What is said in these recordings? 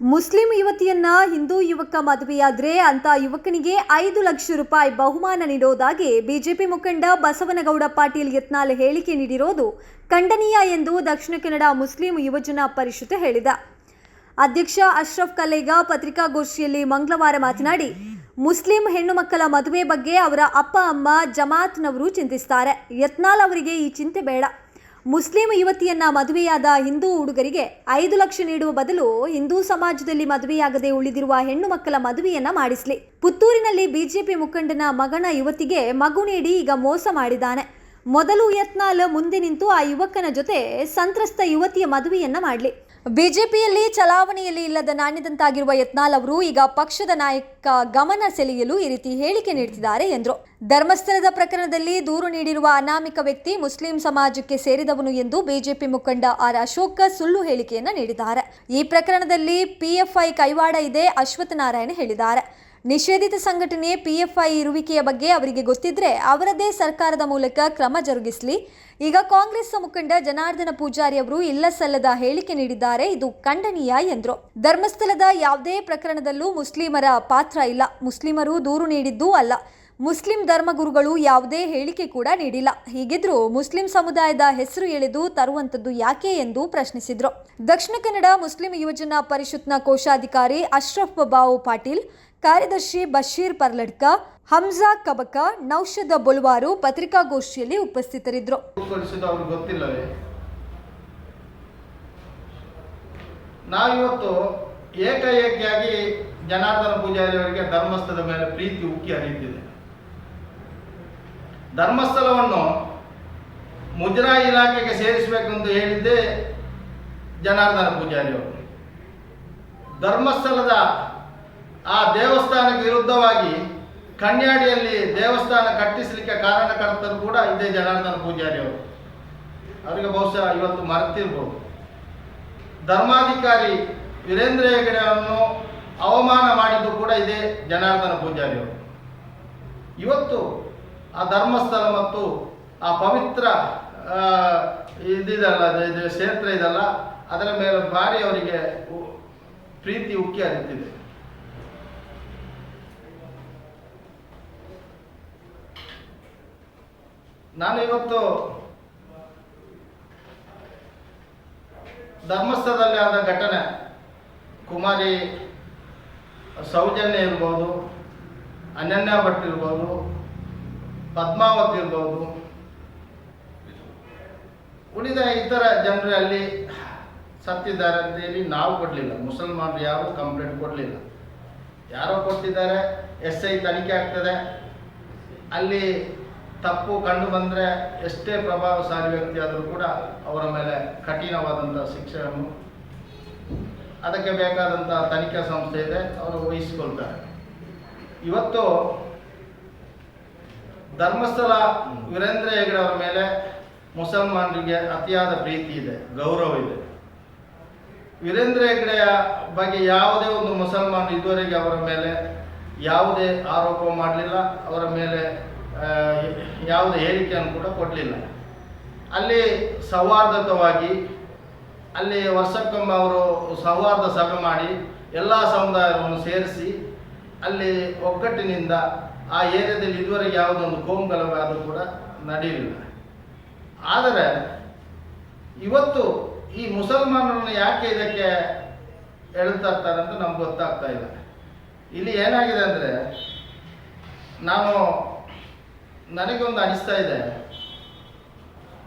Muslim ಯುವತಿಯನ್ನ Hindu ಯುವಕ ಮದುವೆಯಾದ್ರೆ ಅಂತ ಯುವಕನಿಗೆ ಐದು ಲಕ್ಷ ರೂಪಾಯಿ ಬಹುಮಾನ ನೀಡೋದಾಗಿ ಬಿಜೆಪಿ ಮುಖಂಡ ಬಸವನಗೌಡ ಪಾಟೀಲ್ ಯತ್ನಾಲ್ ಹೇಳಿಕೆ ನೀಡಿರೋದು ಖಂಡನೀಯ ಎಂದು ದಕ್ಷಿಣ ಕನ್ನಡ ಮುಸ್ಲಿಂ ಯುವಜನ ಪರಿಷತ್ ಹೇಳಿದ. ಅಧ್ಯಕ್ಷ ಅಶ್ರಫ್ ಕಲೇಗ ಪತ್ರಿಕಾಗೋಷ್ಠಿಯಲ್ಲಿ ಮಂಗಳವಾರ ಮಾತನಾಡಿ, ಮುಸ್ಲಿಂ ಹೆಣ್ಣು ಮಕ್ಕಳ ಮದುವೆ ಬಗ್ಗೆ ಅವರ ಅಪ್ಪ, ಅಮ್ಮ, ಜಮಾತ್ನವರು ಚಿಂತಿಸ್ತಾರೆ. ಯತ್ನಾಲ್ ಅವರಿಗೆ ಈ ಚಿಂತೆ ಬೇಡ. ಮುಸ್ಲಿಂ ಯುವತಿಯನ್ನ ಮದುವೆಯಾದ ಹಿಂದೂ ಹುಡುಗರಿಗೆ ಐದು ಲಕ್ಷ ನೀಡುವ ಬದಲು ಹಿಂದೂ ಸಮಾಜದಲ್ಲಿ ಮದುವೆಯಾಗದೆ ಉಳಿದಿರುವ ಹೆಣ್ಣು ಮಕ್ಕಳ ಮದುವೆಯನ್ನ ಮಾಡಿಸ್ಲಿ. ಪುತ್ತೂರಿನಲ್ಲಿ ಬಿಜೆಪಿ ಮುಖಂಡನ ಮಗನ ಯುವತಿಗೆ ಮಗು ನೀಡಿ ಈಗ ಮೋಸ ಮಾಡಿದ್ದಾನೆ. ಮೊದಲು ಯತ್ನಾಲ್ ಮುಂದೆ ನಿಂತು ಆ ಯುವಕನ ಜೊತೆ ಸಂತ್ರಸ್ತ ಯುವತಿಯ ಮದುವೆಯನ್ನ ಮಾಡಲಿ. ಬಿಜೆಪಿಯಲ್ಲಿ ಚಲಾವಣೆಯಲ್ಲಿ ಇಲ್ಲದ ನಾಣ್ಯದಂತಾಗಿರುವ ಯತ್ನಾಲ್ ಅವರು ಈಗ ಪಕ್ಷದ ನಾಯಕ ಗಮನ ಸೆಳೆಯಲು ಈ ರೀತಿ ಹೇಳಿಕೆ ನೀಡುತ್ತಿದ್ದಾರೆ ಎಂದರು. ಧರ್ಮಸ್ಥಳದ ಪ್ರಕರಣದಲ್ಲಿ ದೂರು ನೀಡಿರುವ ಅನಾಮಿಕ ವ್ಯಕ್ತಿ ಮುಸ್ಲಿಂ ಸಮಾಜಕ್ಕೆ ಸೇರಿದವನು ಎಂದು ಬಿಜೆಪಿ ಮುಖಂಡ ಆರ್ ಅಶೋಕ ಸುಳ್ಳು ಹೇಳಿಕೆಯನ್ನು ನೀಡಿದ್ದಾರೆ. ಈ ಪ್ರಕರಣದಲ್ಲಿ ಪಿಎಫ್ಐ ಕೈವಾಡ ಇದೆ ಅಶ್ವಥ್ ನಾರಾಯಣ ಹೇಳಿದ್ದಾರೆ. ನಿಷೇಧಿತ ಸಂಘಟನೆ ಪಿಎಫ್ಐ ಇರುವಿಕೆಯ ಬಗ್ಗೆ ಅವರಿಗೆ ಗೊತ್ತಿದ್ರೆ ಅವರದೇ ಸರ್ಕಾರದ ಮೂಲಕ ಕ್ರಮ ಜರುಗಿಸಲಿ. ಈಗ ಕಾಂಗ್ರೆಸ್ ಮುಖಂಡ ಜನಾರ್ದನ ಪೂಜಾರಿ ಅವರು ಇಲ್ಲ ಸಲ್ಲದ ಹೇಳಿಕೆ ನೀಡಿದ್ದಾರೆ. ಇದು ಖಂಡನೀಯ ಎಂದರು. ಧರ್ಮಸ್ಥಳದ ಯಾವುದೇ ಪ್ರಕರಣದಲ್ಲೂ ಮುಸ್ಲಿಮರ ಪಾತ್ರ ಇಲ್ಲ. ಮುಸ್ಲಿಮರು ದೂರು ನೀಡಿದ್ದೂ ಅಲ್ಲ. ಮುಸ್ಲಿಂ ಧರ್ಮಗುರುಗಳು ಯಾವುದೇ ಹೇಳಿಕೆ ಕೂಡ ನೀಡಿಲ್ಲ. ಹೀಗಿದ್ರೂ ಮುಸ್ಲಿಂ ಸಮುದಾಯದ ಹೆಸರು ಎಳೆದು ತರುವಂತದ್ದು ಯಾಕೆ ಎಂದು ಪ್ರಶ್ನಿಸಿದ್ರು. ದಕ್ಷಿಣ ಕನ್ನಡ ಮುಸ್ಲಿಂ ಯುವಜನ ಪರಿಷತ್ನ ಕೋಶಾಧಿಕಾರಿ ಅಶ್ರಫ್ ಬಾವು ಪಾಟೀಲ್, ಕಾರ್ಯದರ್ಶಿ ಬಶೀರ್ ಪರ್ಲಡ್ಕ, ಹಮ್ಜಾ ಕಬಕ ನೌಷದ ಬೊಲ್ವಾರು ಪತ್ರಿಕಾಗೋಷ್ಠಿಯಲ್ಲಿ ಉಪಸ್ಥಿತರಿದ್ದರು ಏಕಾಏಕಿಯಾಗಿ ಜನಾರ್ದನ ಪೂಜಾರಿ ಅವರಿಗೆ ಧರ್ಮಸ್ಥಳದ ಮೇಲೆ ಪ್ರೀತಿ ಉಕ್ಕಿ ಹರಿಯುತ್ತಿದೆ ಧರ್ಮಸ್ಥಳವನ್ನು ಮುಜರಾ ಇಲಾಖೆಗೆ ಸೇರಿಸಬೇಕು ಎಂದು ಹೇಳಿದ್ದೇ ಜನಾರ್ದನ ಪೂಜಾರಿ ಅವರು. ಧರ್ಮಸ್ಥಳದ ಆ ದೇವಸ್ಥಾನಕ್ಕೆ ವಿರುದ್ಧವಾಗಿ ಕನ್ಯಾಡಿಯಲ್ಲಿ ದೇವಸ್ಥಾನ ಕಟ್ಟಿಸಲಿಕ್ಕೆ ಕಾರಣಕರ್ತರು ಕೂಡ ಇದೇ ಜನಾರ್ದನ ಪೂಜಾರಿ ಅವರು. ಅವರಿಗೆ ಬಹುಶಃ ಇವತ್ತು ಮರೆತಿರ್ಬೋದು. ಧರ್ಮಾಧಿಕಾರಿ ವೀರೇಂದ್ರ ಹೆಗಡೆ ಅವರನ್ನು ಅವಮಾನ ಮಾಡಿದ್ದು ಕೂಡ ಇದೇ ಜನಾರ್ದನ ಪೂಜಾರಿ ಅವರು. ಇವತ್ತು ಆ ಧರ್ಮಸ್ಥಳ ಮತ್ತು ಆ ಪವಿತ್ರ ಇದಿದಲ್ಲ ಇದು ಕ್ಷೇತ್ರ ಇದಲ್ಲ, ಅದರ ಮೇಲೆ ಭಾರಿ ಅವರಿಗೆ ಪ್ರೀತಿ ಉಕ್ಕಿ ಹರಿತಿದೆ. ನಾನು ಇವತ್ತು ಧರ್ಮಸ್ಥಳದಲ್ಲಿ ಆದ ಘಟನೆ, ಕುಮಾರಿ ಸೌಜನ್ಯ ಇರ್ಬೋದು, ಅನನ್ಯ ಭಟ್ ಇರ್ಬೋದು ಪದ್ಮಾವತಿ ಇರ್ಬೋದು ಉಳಿದ ಇತರ ಜನರು ಅಲ್ಲಿ ಸತ್ತಿದ್ದಾರೆ ಅಂತೇಳಿ ನಾವು ಕೊಡಲಿಲ್ಲ. ಮುಸಲ್ಮಾನರು ಯಾರು ಕಂಪ್ಲೇಂಟ್ ಕೊಡಲಿಲ್ಲ. ಯಾರೋ ಕೊಟ್ಟಿದ್ದಾರೆ ಎಸ್ ಐ ತನಿಖೆ ಆಗ್ತದೆ. ಅಲ್ಲಿ ತಪ್ಪು ಕಂಡು ಬಂದರೆ ಎಷ್ಟೇ ಪ್ರಭಾವಶಾಲಿ ವ್ಯಕ್ತಿ ಆದರೂ ಕೂಡ ಅವರ ಮೇಲೆ ಕಠಿಣವಾದಂಥ ಶಿಕ್ಷೆಯನ್ನು ಅದಕ್ಕೆ ಬೇಕಾದಂಥ ತನಿಖಾ ಸಂಸ್ಥೆ ಇದೆ, ಅವರು ವಹಿಸಿಕೊಳ್ತಾರೆ. ಇವತ್ತು ಧರ್ಮಸ್ಥಳ ವೀರೇಂದ್ರ ಹೆಗ್ಡೆ ಅವರ ಮೇಲೆ ಮುಸಲ್ಮಾನರಿಗೆ ಅತಿಯಾದ ಪ್ರೀತಿ ಇದೆ, ಗೌರವ ಇದೆ. ವೀರೇಂದ್ರ ಹೆಗ್ಡೆಯ ಬಗ್ಗೆ ಯಾವುದೇ ಒಂದು ಮುಸಲ್ಮಾನ್ ಇದುವರೆಗೆ ಅವರ ಮೇಲೆ ಯಾವುದೇ ಆರೋಪ ಮಾಡಲಿಲ್ಲ, ಅವರ ಮೇಲೆ ಯಾವುದೇ ಹೇಳಿಕೆಯನ್ನು ಕೂಡ ಕೊಡಲಿಲ್ಲ. ಅಲ್ಲಿ ಸೌಹಾರ್ದತವಾಗಿ, ಅಲ್ಲಿ ವರ್ಷಕ್ಕೊಮ್ಮೆ ಅವರು ಸೌಹಾರ್ದ ಸಭೆ ಮಾಡಿ, ಎಲ್ಲ ಸಮುದಾಯವನ್ನು ಸೇರಿಸಿ ಅಲ್ಲಿ ಒಗ್ಗಟ್ಟಿನಿಂದ ಆ ಏರಿಯಾದಲ್ಲಿ ಇದುವರೆಗೆ ಯಾವುದೊಂದು ಕೋಮುಗಲಭೆ ಕೂಡ ನಡೆಯಲಿಲ್ಲ. ಆದರೆ ಇವತ್ತು ಈ ಮುಸಲ್ಮಾನರನ್ನು ಯಾಕೆ ಇದಕ್ಕೆ ಎಳ್ತಾ ಅಂತ ನಮ್ಗೆ ಗೊತ್ತಾಗ್ತಾ ಇಲ್ಲ. ಇಲ್ಲಿ ಏನಾಗಿದೆ ಅಂದರೆ ನಾನು ನನಗೊಂದು ಅನಿಸ್ತಾ ಇದೆ.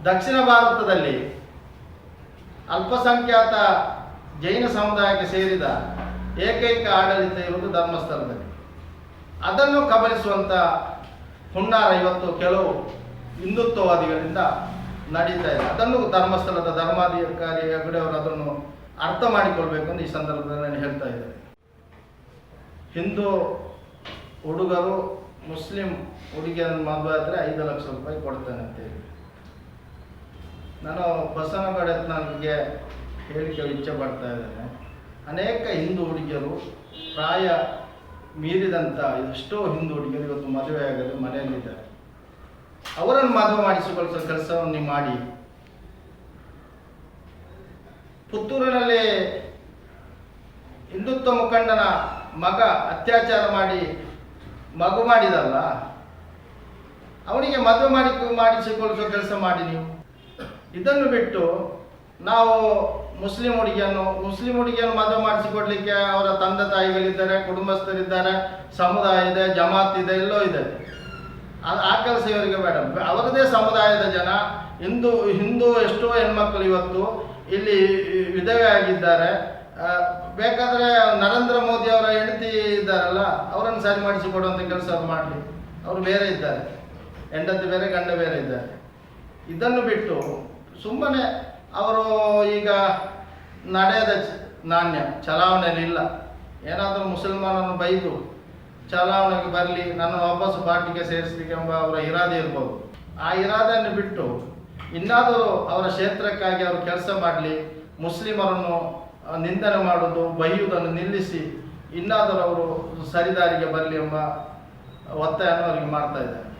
ದಕ್ಷಿಣ ಭಾರತದಲ್ಲಿ ಅಲ್ಪಸಂಖ್ಯಾತ ಜೈನ ಸಮುದಾಯಕ್ಕೆ ಸೇರಿದ ಏಕೈಕ ಆಡಳಿತ ಇರುವುದು ಧರ್ಮಸ್ಥಳದಲ್ಲಿ. ಅದನ್ನು ಕಬಲಿಸುವಂಥ ಹುಣ್ಣಾರ ಇವತ್ತು ಕೆಲವು ಹಿಂದುತ್ವವಾದಿಗಳಿಂದ ನಡೀತಾ ಇದೆ. ಅದನ್ನು ಧರ್ಮಸ್ಥಳದ ಧರ್ಮಾಧಿಕಾರಿ ಹೆಗಡೆ ಅವರು ಅದನ್ನು ಅರ್ಥ ಮಾಡಿಕೊಳ್ಬೇಕು ಅಂತ ಈ ಸಂದರ್ಭದಲ್ಲಿ ನಾನು ಹೇಳ್ತಾ ಇದ್ದೇನೆ. ಹಿಂದೂ ಹುಡುಗರು ಮುಸ್ಲಿಂ ಹುಡುಗಿಯನ್ನು ಮದುವೆ ಆದರೆ ಐದು ಲಕ್ಷ ರೂಪಾಯಿ ಕೊಡ್ತೇನೆ ಅಂತೇಳಿ ನಾನು ಬಸವನಗಡೆ ನನಗೆ ಹೇಳಿಕೆ ಇಚ್ಛೆ ಪಡ್ತಾ ಇದ್ದೇನೆ. ಅನೇಕ ಹಿಂದೂ ಹುಡುಗಿಯರು ಪ್ರಾಯ ಮೀರಿದಂಥ ಎಷ್ಟೋ ಹಿಂದೂ ಹುಡುಗಿಯರು ಇವತ್ತು ಮದುವೆ ಆಗದೆ ಮನೆಯಲ್ಲಿದ್ದಾರೆ. ಅವರನ್ನು ಮದುವೆ ಮಾಡಿಸಿಕೊಳ್ಳುವ ಕೆಲಸವನ್ನು ಮಾಡಿ. ಪುತ್ತೂರಿನಲ್ಲಿ ಹಿಂದುತ್ವ ಮುಖಂಡನ ಮಗ ಅತ್ಯಾಚಾರ ಮಾಡಿ ಮಗು ಮಾಡಿದಲ್ಲ, ಅವನಿಗೆ ಮದುವೆ ಮಾಡಿ ಮಾಡಿಸಿಕೊಳ್ಳುವ ಕೆಲಸ ಮಾಡಿ ನೀವು. ಇದನ್ನು ಬಿಟ್ಟು ನಾವು ಮುಸ್ಲಿಂ ಹುಡುಗಿಯನ್ನು ಮುಸ್ಲಿಂ ಹುಡುಗಿಯನ್ನು ಮದುವೆ ಮಾಡಿಸಿಕೊಡ್ಲಿಕ್ಕೆ ಅವರ ತಂದೆ ತಾಯಿಗಳಿದ್ದಾರೆ, ಕುಟುಂಬಸ್ಥರಿದ್ದಾರೆ, ಸಮುದಾಯ ಇದೆ, ಜಮಾತ್ ಇದೆ, ಎಲ್ಲೋ ಇದೆ. ಆ- ಕೆಲಸ ಇವರಿಗೆ ಬೇಡ. ಅವರದೇ ಸಮುದಾಯದ ಜನ. ಹಿಂದೂ ಹಿಂದೂ ಎಷ್ಟೋ ಹೆಣ್ಮಕ್ಳು ಇವತ್ತು ಇಲ್ಲಿ ವಿಧವೆ ಆಗಿದ್ದಾರೆ. ಬೇಕಾದರೆ ನರೇಂದ್ರ ಮೋದಿ ಅವರ ಹೆಂಡತಿ ಇದ್ದಾರಲ್ಲ, ಅವರನ್ನು ಸರಿ ಮಾಡಿಸಿಕೊಡುವಂಥ ಕೆಲಸ ಮಾಡಲಿ. ಅವರು ಬೇರೆ ಇದ್ದಾರೆ. ಹೆಂಡತಿ ಬೇರೆ, ಗಂಡ ಬೇರೆ ಇದ್ದಾರೆ. ಇದನ್ನು ಬಿಟ್ಟು ಸುಮ್ಮನೆ ಅವರು ಈಗ ನಡೆಯದ ನಾಣ್ಯ ಚಲಾವಣೆಯಲ್ಲಿ ಇಲ್ಲ ಏನಾದರೂ ಮುಸಲ್ಮಾನರನ್ನು ಬೈದು ಚಲಾವಣೆಗೆ ಬರಲಿ, ನನ್ನ ವಾಪಸ್ ಪಾರ್ಟಿಗೆ ಸೇರಿಸಲಿಕ್ಕೆ ಎಂಬ ಅವರ ಇರಾದೆ ಇರ್ಬೋದು. ಆ ಇರಾದೆಯನ್ನು ಬಿಟ್ಟು ಇನ್ನಾದರೂ ಅವರ ಕ್ಷೇತ್ರಕ್ಕಾಗಿ ಅವರು ಕೆಲಸ ಮಾಡಲಿ, ಮುಸ್ಲಿಮರನ್ನು ನಿಂದನೆ ಮಾಡುವುದು ಬೈಯುವುದನ್ನು ನಿಲ್ಲಿಸಿ, ಇನ್ನಾದರೂ ಅವರು ಸರಿದಾರಿಗೆ ಬರಲಿ ಎಂಬ ಒತ್ತಾಯವನ್ನು ಅವರಿಗೆ ಮಾಡ್ತಾ ಇದ್ದಾರೆ.